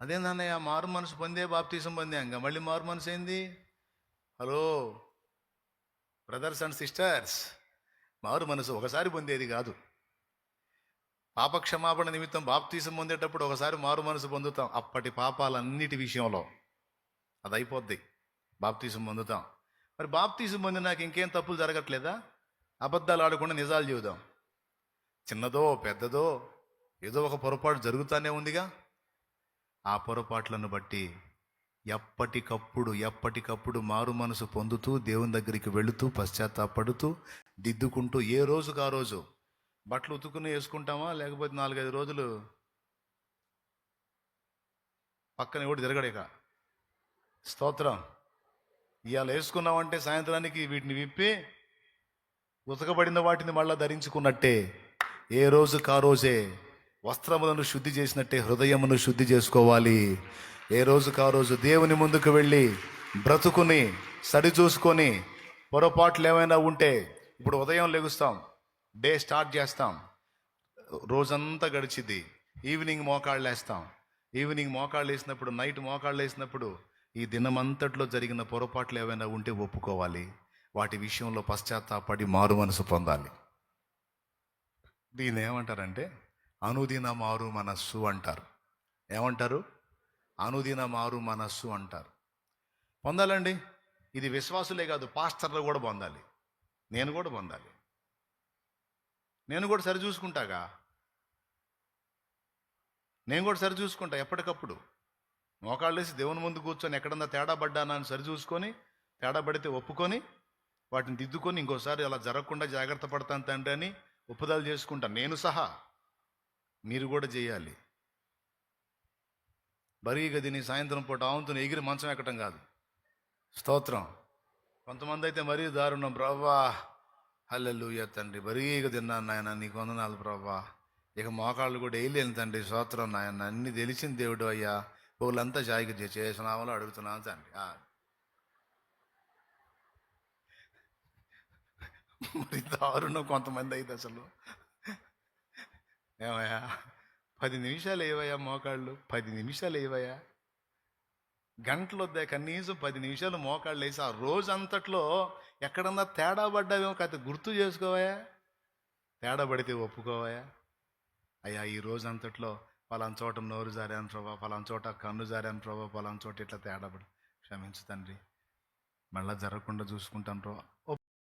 అదేందన్నయ్య మారు మనసు పొందే బాప్తీసం పొందాం మళ్ళీ మారు మనసు ఏంది? హలో బ్రదర్స్ అండ్ సిస్టర్స్ మారు మనసు ఒకసారి పొందేది కాదు. పాపక్షమాపణ నిమిత్తం బాప్తీసం పొందేటప్పుడు ఒకసారి మారు మనసు పొందుతాం. అప్పటి పాపాలన్నిటి విషయంలో అది అయిపోద్ది బాప్తీసం పొందుతాం. మరి బాప్తీసం పొందినాక ఇంకేం తప్పులు జరగట్లేదా? అబద్ధాలు ఆడకుండా నిజాలు చూద్దాం చిన్నదో పెద్దదో ఏదో ఒక పొరపాటు జరుగుతూనే ఉందిగా. ఆ పొరపాట్లను బట్టి ఎప్పటికప్పుడు ఎప్పటికప్పుడు మారు మనసు పొందుతూ దేవుని దగ్గరికి వెళుతూ పశ్చాత్తాపడుతూ దిద్దుకుంటూ ఏ రోజుకు ఆ రోజు? బట్టలు ఉతుకుని వేసుకుంటామా? లేకపోతే నాలుగైదు రోజులు పక్కన ఎవడు తిరగడేక స్తోత్రం. ఇవాళ వేసుకున్నామంటే సాయంత్రానికి వీటిని విప్పి ఉతకబడిన వాటిని మళ్ళా ధరించుకున్నట్టే ఏ రోజుకు ఆ రోజే? వస్త్రములను శుద్ధి చేసినట్టే హృదయమును శుద్ధి చేసుకోవాలి. ఏ రోజుకు ఆ రోజు దేవుని ముందుకు వెళ్ళి బ్రతుకుని సరి చూసుకొని పొరపాట్లు ఏమైనా ఉంటే ఇప్పుడు ఉదయం లెగుస్తాం డే స్టార్ట్ చేస్తాం. రోజంతా గడిచిద్ది. ఈవినింగ్ మోకాళ్ళు వేస్తాం ఈవినింగ్ మోకాళ్ళు వేసినప్పుడు నైట్ మోకాళ్ళు వేసినప్పుడు ఈ దినమంతట్లో జరిగిన పొరపాట్లు ఏమైనా ఉంటే ఒప్పుకోవాలి. వాటి విషయంలో పశ్చాత్తాపడి మారు మనసు పొందాలి. దీన్ని ఏమంటారంటే అనుదిన మారు మనస్సు అంటారు. ఏమంటారు? అనుదిన మారు మనస్సు అంటారు. పొందాలండి? ఇది విశ్వాసులే కాదు పాస్టర్లు కూడా పొందాలి. నేను కూడా పొందాలి. నేను కూడా సరి చూసుకుంటాగా? నేను కూడా సరి చూసుకుంటా ఎప్పటికప్పుడు. మోకాళ్ళేసి దేవుని ముందు కూర్చొని ఎక్కడన్నా తేడా పడ్డానా అని సరి చూసుకొని తేడా పడితే ఒప్పుకొని వాటిని దిద్దుకొని ఇంకోసారి అలా జరగకుండా జాగ్రత్త పడతాను తండ్రి అని ఒప్పుదలు చేసుకుంటాను నేను సహా. మీరు కూడా చేయాలి. బరీ గదిని సాయంత్రం పూట ఆవంతుని ఎగిరి మంచం ఎక్కటం కాదు. స్తోత్రం. కొంతమంది అయితే మరీ దారుణం. ప్రవ్వా హల్లెలుయ తండ్రి. బరీగా తిన్నాను నాయన నీకు వందనాలు ప్రవ్వా. ఇక మోకాళ్ళు కూడా వేయలేను తండ్రి. స్తోత్రం నాయన. అన్ని తెలిసిన దేవుడు అయ్యా. పూలంతా జాయికి చేసినామలో అడుగుతున్నాను తండ్రి. ఆ. మరి దారుణం కొంతమంది అయితే అసలు. ఏమయ్యా? పది నిమిషాలు ఏవయ్యా మోకాళ్ళు? పది నిమిషాలు ఏవయ్యా? గంటలు వద్దా కనీసం పది నిమిషాలు మోకాళ్ళు వేసి ఆ రోజంతట్లో ఎక్కడన్నా తేడా పడ్డావేమో కథ గుర్తు చేసుకోవయా తేడా పడితే ఒప్పుకోవయా అయ్యా ఈ రోజంతట్లో పలానా చోట నోరు జారాను ప్రభా పలానా చోట కన్ను జారాను ప్రభా పలానా చోట ఇట్లా తేడా పడి క్షమించు తండ్రి. మళ్ళీ జరగకుండా చూసుకుంటాను ప్రభా.